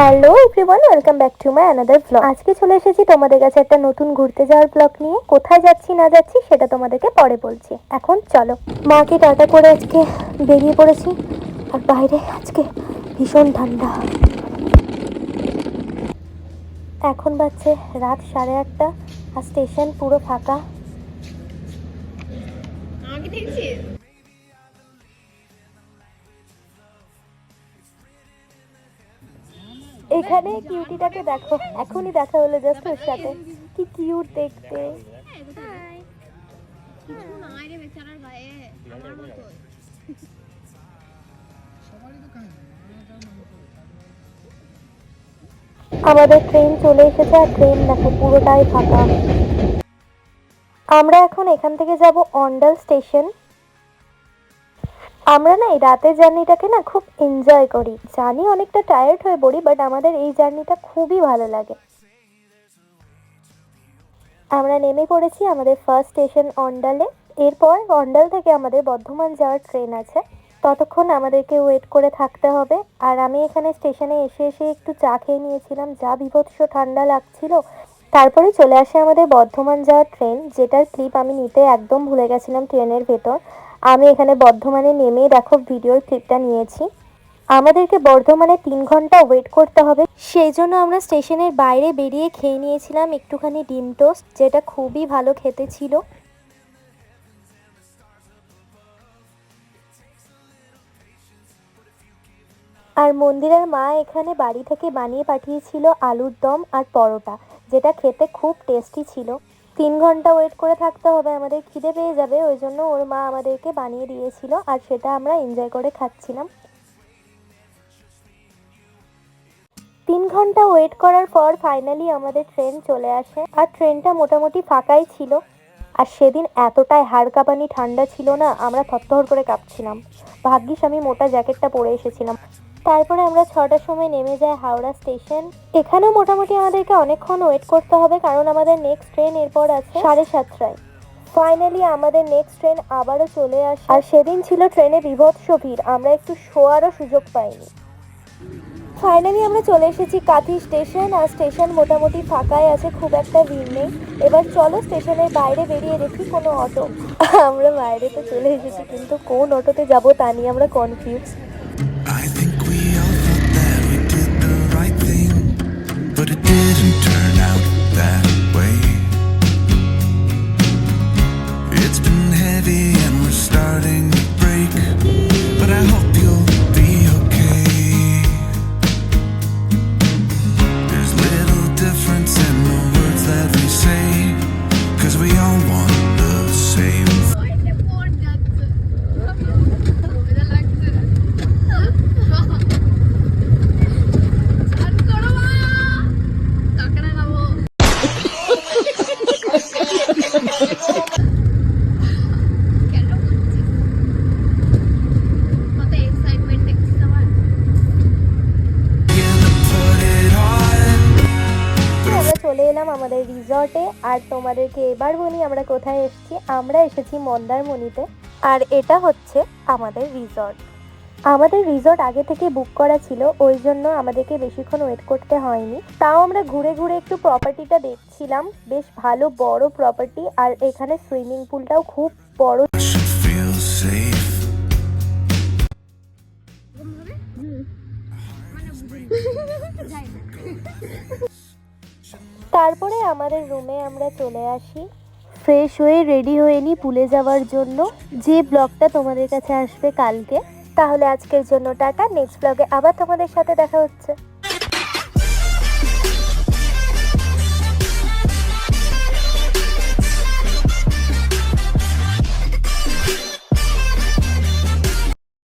Hello everyone welcome back to my another blog আজকে চলে এসেছি তোমাদের কাছে একটা নতুন ঘুরতে যাওয়ার ব্লগ নিয়ে। কোথায় যাচ্ছি, না যাচ্ছি, সেটা তোমাদেরকে পরে বলছি। এখন চলো। মাকে টাটা করে আজকে বেরিয়ে পড়েছি। আর বাইরে আজকে ভীষণ ঠান্ডা। এখন বাজছে রাত সাড়ে আটটা, আর স্টেশন পুরো ফাঁকা। এখানে কিউটিটাকে দেখো। এখনই দেখা হলো জাস্ট ওর সাথে। কি কিউট দেখতে। আমাদের ট্রেন চলে এসেছে আর ট্রেন দেখো পুরোটাই ফাঁকা। আমরা এখন এখান থেকে যাব অন্ডাল স্টেশন আমরা না এই রাতের জার্নিটাকে না খুব এনজয় করি। জানি অনেকটা টায়ার্ড হয়ে পড়ি বাট আমাদের এই জার্নিটা খুবই ভালো লাগে। আমরা নেমে পড়েছি আমাদের ফার্স্ট স্টেশন অন্ডালে এরপর অন্ডাল থেকে আমাদের বর্ধমান যাওয়ার ট্রেন আছে। ততক্ষণ আমাদেরকে ওয়েট করে থাকতে হবে। আর আমি এখানে স্টেশনে এসে এসে একটু চা খেয়ে নিয়েছিলাম, যা বিভৎস ঠান্ডা লাগছিল। তারপরে চলে আসে আমাদের বর্ধমান যাওয়ার ট্রেন যেটার ক্লিপ আমি নিতে একদম ভুলে গেছিলাম ট্রেনের ভেতর। আমি এখানে বর্ধমানে নেমে দেখো ভিডিওর ক্লিপটা নিয়েছি। আমাদেরকে বর্ধমানে তিন ঘণ্টা ওয়েট করতে হবে। সেই জন্য আমরা স্টেশনের বাইরে বেরিয়ে খেয়ে নিয়েছিলাম একটুখানি ডিম টোস্ট যেটা খুবই ভালো খেতে ছিল। আর মন্দিরের মা এখানে বাড়ি থেকে বানিয়ে পাঠিয়েছিল আলুর দম আর পরোটা, যেটা খেতে খুব টেস্টি ছিল। তিন ঘণ্টা ওয়েট করে থাকতে হবে, আমাদের খিদে পেয়ে যাবে, ওই জন্য ওর মা আমাদেরকে বানিয়ে দিয়েছিল, আর সেটা আমরা এনজয় করে খাচ্ছিলাম। তিন ঘণ্টা ওয়েট করার পর ফাইনালি আমাদের ট্রেন চলে আসে, আর ট্রেনটা মোটামুটি ফাঁকাই ছিল। আর সেদিন এতটাই হাড় কাঁপানি ঠান্ডা ছিল না, আমরা থরথর করে কাঁপছিলাম। ভাগ্যিস আমি মোটা জ্যাকেটটা পরে এসেছিলাম। তারপরে আমরা ছটার সময় নেমে যাই হাওড়া স্টেশন। এখানেও মোটামুটি আমাদেরকে অনেকক্ষণ ওয়েট করতে হবে, কারণ আমাদের নেক্সট ট্রেন এরপর আছে সাড়ে সাতটায়। ফাইনালি আমাদের নেক্সট ট্রেন আবারও চলে আসে। আর সেদিন ছিল ট্রেনে বিভৎস ভিড়, আমরা একটু শোয়ারও সুযোগ পাইনি। ফাইনালি আমরা চলে এসেছি কাথি স্টেশন, আর স্টেশন মোটামুটি ফাঁকাই আছে, খুব একটা ভিড় নেই। এবার চলো স্টেশনের বাইরে বেরিয়ে দেখি কোনো অটো। আমরা বাইরে তো চলে এসেছি, কিন্তু কোন অটোতে যাব তা নিয়ে আমরা confuse didn't turn out that way. It's been heavy and we're starting আমাদের রিসর্টে। আর তোমাদেরকে এবার বলি আমরা কোথায় এসেছি। আমরা এসেছি মন্দারমণিতে। আর এটা হচ্ছে আমাদের রিসর্ট। আমাদের রিসর্ট আগে থেকে বুক করা ছিল ওই জন্য আমাদেরকে বেশিক্ষণ ওয়েট করতে হয়নি। তাও আমরা ঘুরে ঘুরে একটু প্রপার্টিটা দেখছিলাম। বেশ ভালো বড় প্রপার্টি আর এখানে সুইমিং পুলটাও খুব বড়. তারপরে আমাদের রুমে আমরা চলে আসি। ফ্রেশ হয়ে রেডি হয়ে নিই পুলে যাওয়ার জন্য। যে ব্লগটা তোমাদের কাছে আসবে কালকে। তাহলে আজকের জন্য টাটা। নেক্সট ব্লগে আবার তোমাদের সাথে দেখা হচ্ছে।